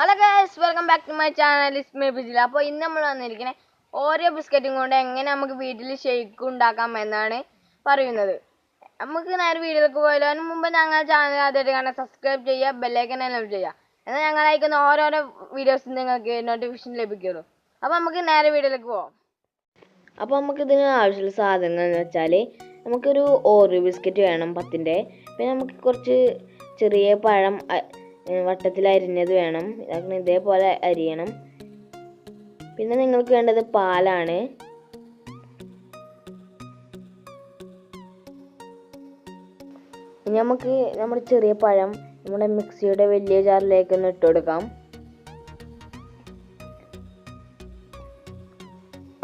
Hello guys welcome back to my channel Ismi Bijila അപ്പോൾ ഇന്ന് നമ്മൾ വന്നിരിക്കുന്നത് ഓരോ ബിസ്ക്കറ്റും കൊണ്ട് എങ്ങനെ നമുക്ക് വീട്ടിൽ ഷെയ്ക്ക് ഉണ്ടാക്കാം എന്നാണ് പറയുന്നത്. നമുക്ക് നേരെ വീഡിയോയിലേക്ക് പോയാലോ. അതിന് മുമ്പ് ഞങ്ങളുടെ ചാനൽ ആദ്യമായിട്ട് കാണാൻ സബ്സ്ക്രൈബ് ചെയ്യുക ബെല്ലൈക്കൻ എല്ലാം ചെയ്യുക. എന്നാൽ ഞങ്ങൾ അയക്കുന്ന ഓരോരോ വീഡിയോസ് നിങ്ങൾക്ക് നോട്ടിഫിക്കേഷൻ ലഭിക്കുള്ളൂ. അപ്പോൾ നമുക്ക് നേരെ വീഡിയോയിലേക്ക് പോവാം. അപ്പോൾ നമുക്ക് ഇതിന് ആവശ്യമുള്ള സാധനങ്ങൾ എന്ന് വെച്ചാൽ നമുക്കൊരു ഓറിയോ ബിസ്ക്കറ്റ് വേണം പത്തിന്റെ പിന്നെ നമുക്ക് കുറച്ച് ചെറിയ പഴം വട്ടത്തിൽ അരിഞ്ഞത് വേണം. അതിന് ഇതേപോലെ അരിയണം. പിന്നെ നിങ്ങൾക്ക് വേണ്ടത് പാലാണ്. നമുക്ക് നമ്മുടെ ചെറിയ പഴം നമ്മുടെ മിക്സിയുടെ വലിയ ജാറിലേക്ക് ഒന്ന് ഇട്ട് കൊടുക്കാം.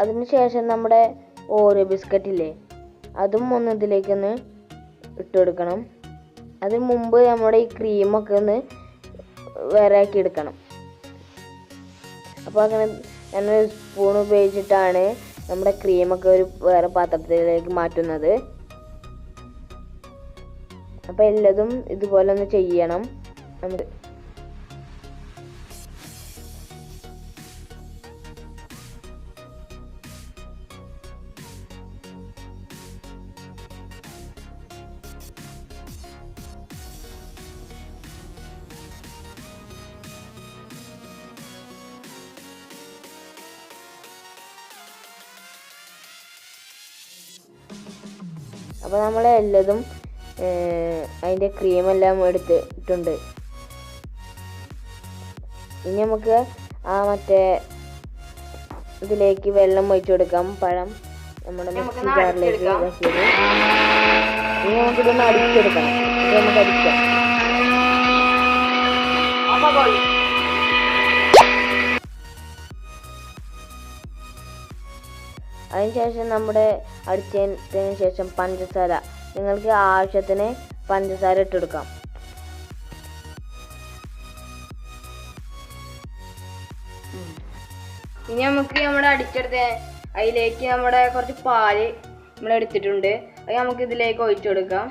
അതിനുശേഷം നമ്മുടെ ഓരോ ബിസ്ക്കറ്റ് ഇല്ലേ അതും ഒന്ന് ഇതിലേക്കൊന്ന് ഇട്ട് കൊടുക്കണം. അതിന് മുമ്പ് നമ്മുടെ ഈ ക്രീമൊക്കെ ഒന്ന് വേറെ ആക്കി എടുക്കണം. അപ്പോൾ അങ്ങനെ ഞാനൊരു സ്പൂൺ ഉപയോഗിച്ചിട്ടാണ് നമ്മുടെ ക്രീമൊക്കെ ഒരു വേറെ പാത്രത്തിലേക്ക് മാറ്റുന്നത്. അപ്പോൾ എല്ലതും ഇതുപോലെ ഒന്ന് ചെയ്യണം. നമ്മൾ അപ്പോൾ നമ്മൾ എല്ലതും അതിന്റെ ക്രീമെല്ലാം എടുത്തിട്ടുണ്ട് ഇനി നമുക്ക് ആ മറ്റേ ഇതിലേക്ക് വെള്ളം ഒഴിച്ചു കൊടുക്കാം. പഴം നമ്മുടെ മിക്സി ജാറിലേക്ക് ഇനി നമുക്കിതൊന്ന് അടിച്ചെടുക്കണം. ഇത് നമുക്ക് അടിക്കാം. അതിനുശേഷം നമ്മുടെ അടിച്ചതിന് ശേഷം പഞ്ചസാര. നിങ്ങൾക്ക് ആവശ്യത്തിന് പഞ്ചസാര ഇട്ടെടുക്കാം. ഇനി നമുക്ക് നമ്മുടെ അടിച്ചെടുത്ത അതിലേക്ക് നമ്മുടെ കുറച്ച് പാൽ നമ്മൾ എടുത്തിട്ടുണ്ട്. അത് നമുക്ക് ഇതിലേക്ക് ഒഴിച്ചു കൊടുക്കാം.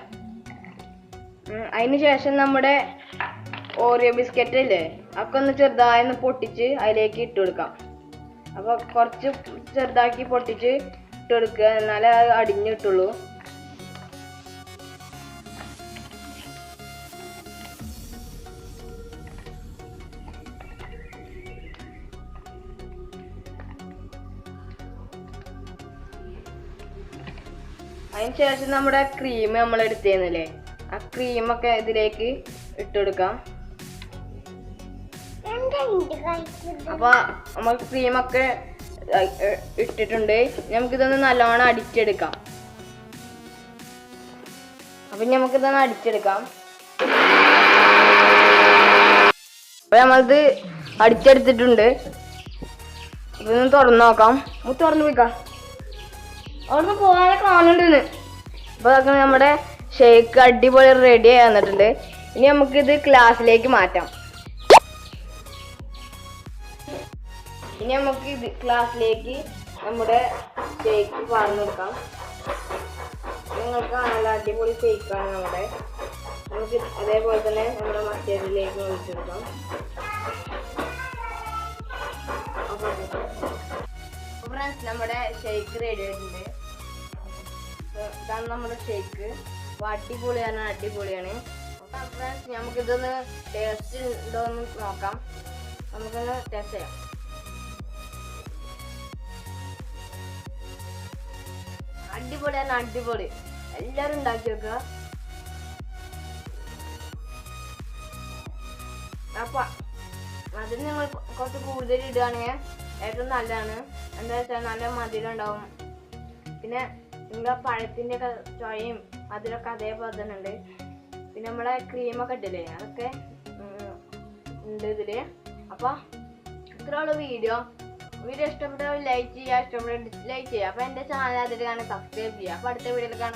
അതിന് ശേഷം നമ്മുടെ ഓറിയോ ബിസ്ക്കറ്റ് ഇല്ലേ? അതൊക്കെ ഒന്ന് ചെറുതായി ഒന്ന് പൊട്ടിച്ച് അതിലേക്ക് ഇട്ട് കൊടുക്കാം. അപ്പൊ കുറച്ച് ചെറുതാക്കി പൊട്ടിച്ച് ഇട്ട് കൊടുക്കുക എന്നാലേ അത് അടിഞ്ഞു കിട്ടുള്ളൂ. അതിന് ശേഷം നമ്മുടെ ക്രീം നമ്മൾ എടുത്തേന്നില്ലേ? ആ ക്രീമൊക്കെ ഇതിലേക്ക് ഇട്ടെടുക്കാം അപ്പൊ നമ്മൾ ക്രീമൊക്കെ ഇട്ടിട്ടുണ്ട്. നമുക്കിതൊന്ന് നല്ലോണം അടിച്ചെടുക്കാം. അപ്പൊ നമുക്കിതൊന്ന് അടിച്ചെടുക്കാം. അപ്പൊ നമ്മളിത് അടിച്ചെടുത്തിട്ടുണ്ട്. ഇതൊന്ന് തുറന്നു നോക്കാം. നമുക്ക് തുറന്നു പോയിക്കാം. അവിടുന്ന് പോകാനൊക്കെ കാണുന്നുണ്ട് അപ്പൊ അതൊക്കെ നമ്മുടെ ഷേക്ക് അടിപൊളി റെഡി ആയി വന്നിട്ടുണ്ട്. ഇനി നമുക്കിത് ക്ലാസ്സിലേക്ക് മാറ്റാം. ഇനി നമുക്ക് ഇത് ക്ലാസ്സിലേക്ക് നമ്മുടെ കേക്ക് പറഞ്ഞു കൊടുക്കാം നിങ്ങൾക്ക് നല്ല അടിപൊളി കേക്കാണ് നമ്മുടെ നമുക്ക് അതേപോലെ തന്നെ നമ്മുടെ മറ്റേതിലേക്ക് ഒഴിച്ചെടുക്കാം ഫ്രണ്ട്സ് നമ്മുടെ ഷേക്ക് റെഡി ആയിട്ടുണ്ട്. ഇതാണ് നമ്മുടെ ഷേക്ക് അപ്പോൾ അടിപൊളിയാണ് അടിപൊളിയാണ്. ഫ്രണ്ട്സ് നമുക്കിതൊന്ന് ടേസ്റ്റ് ഉണ്ടോ എന്ന് നോക്കാം. നമുക്കൊന്ന് ടേസ്റ്റ് ചെയ്യാം. അടിപൊളിയാണ് അടിപൊളി. എല്ലാവരും ഉണ്ടാക്കി വെക്കുക. അപ്പൊ അതിന് നിങ്ങൾ കുറച്ച് കൂടുതൽ ഇടുകയാണെങ്കിൽ ഏറ്റവും നല്ലതാണ്. എന്താ വെച്ചാൽ നല്ല മധുരം ഉണ്ടാവും. പിന്നെ നിങ്ങളെ പഴത്തിന്റെ ഒക്കെ ചൊയയും മധുരമൊക്കെ അതേപോലെ തന്നെ ഉണ്ട്. പിന്നെ നമ്മളെ ക്രീമൊക്കെ ഇട്ടില്ലേ അതൊക്കെ ഉണ്ട് ഇതിൽ. അപ്പൊ ഇത്രയുള്ള വീഡിയോ. വീഡിയോ ഇഷ്ടപ്പെട്ട ലൈക്ക് ചെയ്യുക ഇഷ്ടപ്പെട്ട ഡിസ്ലൈക്ക് ചെയ്യുക. അപ്പൊ എന്റെ ചാനൽ അതിൽ കാണാൻ സബ്സ്ക്രൈബ് ചെയ്യുക. അപ്പൊ അടുത്ത വീഡിയോയിൽ കാണാം.